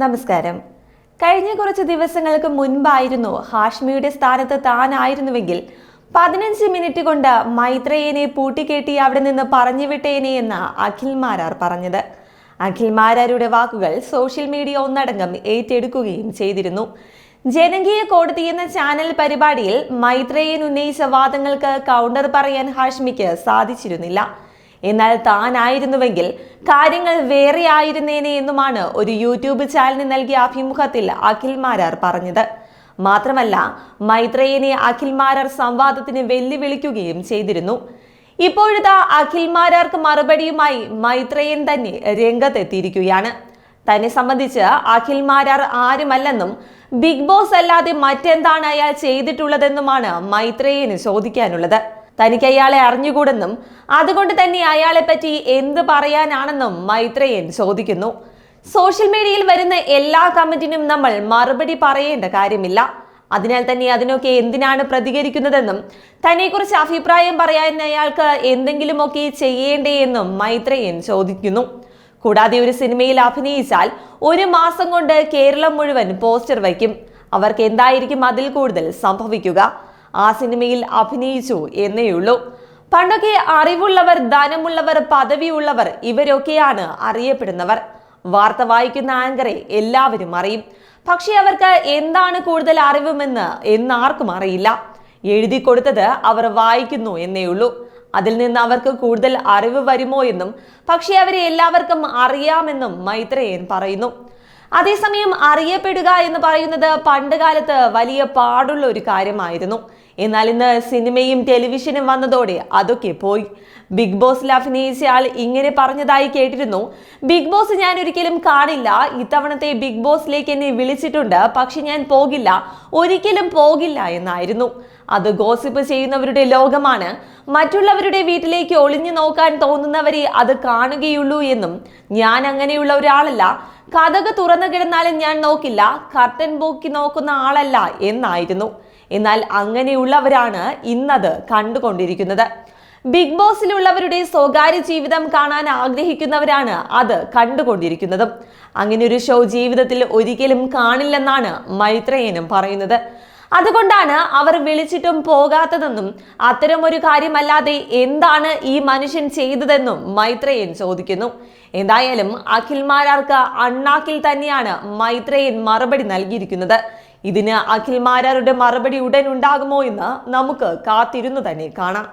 നമസ്കാരം. കഴിഞ്ഞ കുറച്ച് ദിവസങ്ങൾക്ക് മുൻപായിരുന്നു ഹാഷ്മിയുടെ സ്ഥാനത്ത് താനായിരുന്നുവെങ്കിൽ പതിനഞ്ച് മിനിറ്റ് കൊണ്ട് മൈത്രേയനെ പൂട്ടിക്കെട്ടി അവിടെ നിന്ന് പറഞ്ഞു വിട്ടേനെ എന്ന് അഖിൽ മാരാർ പറഞ്ഞത്. അഖിൽ മാരാരുടെ വാക്കുകൾ സോഷ്യൽ മീഡിയ ഒന്നടങ്കം ഏറ്റെടുക്കുകയും ചെയ്തിരുന്നു. ജനകീയ കോടതി എന്ന ചാനൽ പരിപാടിയിൽ മൈത്രേയൻ ഉന്നയിച്ച വാദങ്ങൾക്ക് കൗണ്ടർ പറയാൻ ഹാഷ്മിക്ക് സാധിച്ചിരുന്നില്ല. എന്നാൽ താനായിരുന്നുവെങ്കിൽ കാര്യങ്ങൾ വേറെ ആയിരുന്നേനെ എന്നുമാണ് ഒരു യൂട്യൂബ് ചാനലിന് നൽകിയ അഭിമുഖത്തിൽ അഖിൽ മാരാർ പറഞ്ഞത്. മാത്രമല്ല മൈത്രേയനെ അഖിൽ മാരാർ സംവാദത്തിന് വെല്ലുവിളിക്കുകയും ചെയ്തിരുന്നു. ഇപ്പോഴത്തെ അഖിൽ മാരാർക്ക് മറുപടിയുമായി മൈത്രേയൻ തന്നെ രംഗത്തെത്തിയിരിക്കുകയാണ്. തന്നെ സംബന്ധിച്ച് അഖിൽ മാരാർ ആരുമല്ലെന്നും ബിഗ് ബോസ് അല്ലാതെ മറ്റെന്താണ് അയാൾ ചെയ്തിട്ടുള്ളതെന്നുമാണ് മൈത്രേയന് ചോദിക്കാനുള്ളത്. തനിക്ക് അയാളെ അറിഞ്ഞുകൂടെന്നും അതുകൊണ്ട് തന്നെ അയാളെ പറ്റി എന്ത് പറയാനാണെന്നും മൈത്രേയൻ ചോദിക്കുന്നു. സോഷ്യൽ മീഡിയയിൽ വരുന്ന എല്ലാ കമന്റിനും നമ്മൾ മറുപടി പറയേണ്ട കാര്യമില്ല. അതിനാൽ തന്നെ അതിനൊക്കെ എന്തിനാണ് പ്രതികരിക്കുന്നതെന്നും തന്നെക്കുറിച്ച് അഭിപ്രായം പറയാൻ അയാൾക്ക് എന്തെങ്കിലുമൊക്കെ ചെയ്യേണ്ടേ എന്നും മൈത്രേയൻ ചോദിക്കുന്നു. കൂടാതെ ഒരു സിനിമയിൽ അഭിനയിച്ചാൽ ഒരു മാസം കൊണ്ട് കേരളം മുഴുവൻ പോസ്റ്റർ വയ്ക്കും. അവർക്ക് എന്തായിരിക്കും അതിൽ കൂടുതൽ സംഭവിക്കുക? ആ സിനിമയിൽ അഭിനയിച്ചു എന്നേയുള്ളൂ. പണ്ടൊക്കെ അറിവുള്ളവർ ധനമുള്ളവർ പദവിയുള്ളവർ ഇവരൊക്കെയാണ് അറിയപ്പെടുന്നവർ. വാർത്ത വായിക്കുന്ന ആങ്കറെ എല്ലാവരും അറിയും. പക്ഷേ അവർക്ക് എന്താണ് കൂടുതൽ അറിവുമെന്ന് എന്നാർക്കും അറിയില്ല. എഴുതി കൊടുത്തത് അവർ വായിക്കുന്നു എന്നേയുള്ളൂ. അതിൽ നിന്ന് അവർക്ക് കൂടുതൽ അറിവ് വരുമോ എന്നും പക്ഷേ അവരെ എല്ലാവർക്കും അറിയാമെന്നും മൈത്രേയൻ പറയുന്നു. അതേസമയം അറിയപ്പെടുക എന്ന് പറയുന്നത് പണ്ട് കാലത്ത് വലിയ പാടുള്ള ഒരു കാര്യമായിരുന്നു. എന്നാൽ ഇന്ന് സിനിമയും ടെലിവിഷനും വന്നതോടെ അതൊക്കെ പോയി. ബിഗ് ബോസിൽ അഭിനയിച്ച ആൾ ഇങ്ങനെ പറഞ്ഞതായി കേട്ടിരുന്നു. ബിഗ് ബോസ് ഞാൻ ഒരിക്കലും കാണില്ല. ഇത്തവണത്തെ ബിഗ് ബോസിലേക്ക് എന്നെ വിളിച്ചിട്ടുണ്ട്. പക്ഷെ ഞാൻ പോകില്ല. ഒരിക്കലും പോകില്ല എന്നായിരുന്നു. അത് ഗോസിപ്പ് ചെയ്യുന്നവരുടെ ലോകമാണ്. മറ്റുള്ളവരുടെ വീട്ടിലേക്ക് ഒളിഞ്ഞു നോക്കാൻ തോന്നുന്നവരെ അത് കാണുകയുള്ളൂ എന്നും. ഞാൻ അങ്ങനെയുള്ള ഒരാളല്ല. കഥക തുറന്നു കിടന്നാലും ഞാൻ നോക്കില്ല. കർട്ടൻ പോക്കി നോക്കുന്ന ആളല്ല എന്നായിരുന്നു. എന്നാൽ അങ്ങനെയുള്ളവരാണ് ഇന്നത് കണ്ടുകൊണ്ടിരിക്കുന്നത്. ബിഗ് ബോസിലുള്ളവരുടെ സ്വകാര്യ ജീവിതം കാണാൻ ആഗ്രഹിക്കുന്നവരാണ് അത് കണ്ടുകൊണ്ടിരിക്കുന്നതും. അങ്ങനെ ഒരു ഷോ ജീവിതത്തിൽ ഒരിക്കലും കാണില്ലെന്നാണ് മൈത്രേയനും പറയുന്നത്. അതുകൊണ്ടാണ് അവർ വിളിച്ചിട്ടും പോകാത്തതെന്നും അത്തരം ഒരു കാര്യമല്ലാതെ എന്താണ് ഈ മനുഷ്യൻ ചെയ്തതെന്നും മൈത്രേയൻ ചോദിക്കുന്നു. എന്തായാലും അഖിൽമാരാർക്ക് അണ്ണാക്കിൽ തന്നെയാണ് മൈത്രേയൻ മറുപടി നൽകിയിരിക്കുന്നത്. ഇതിന് അഖിൽ മാരാരുടെ മറുപടി ഉടൻ ഉണ്ടാകുമോ എന്ന് നമുക്ക് കാത്തിരുന്നു തന്നെ കാണാം.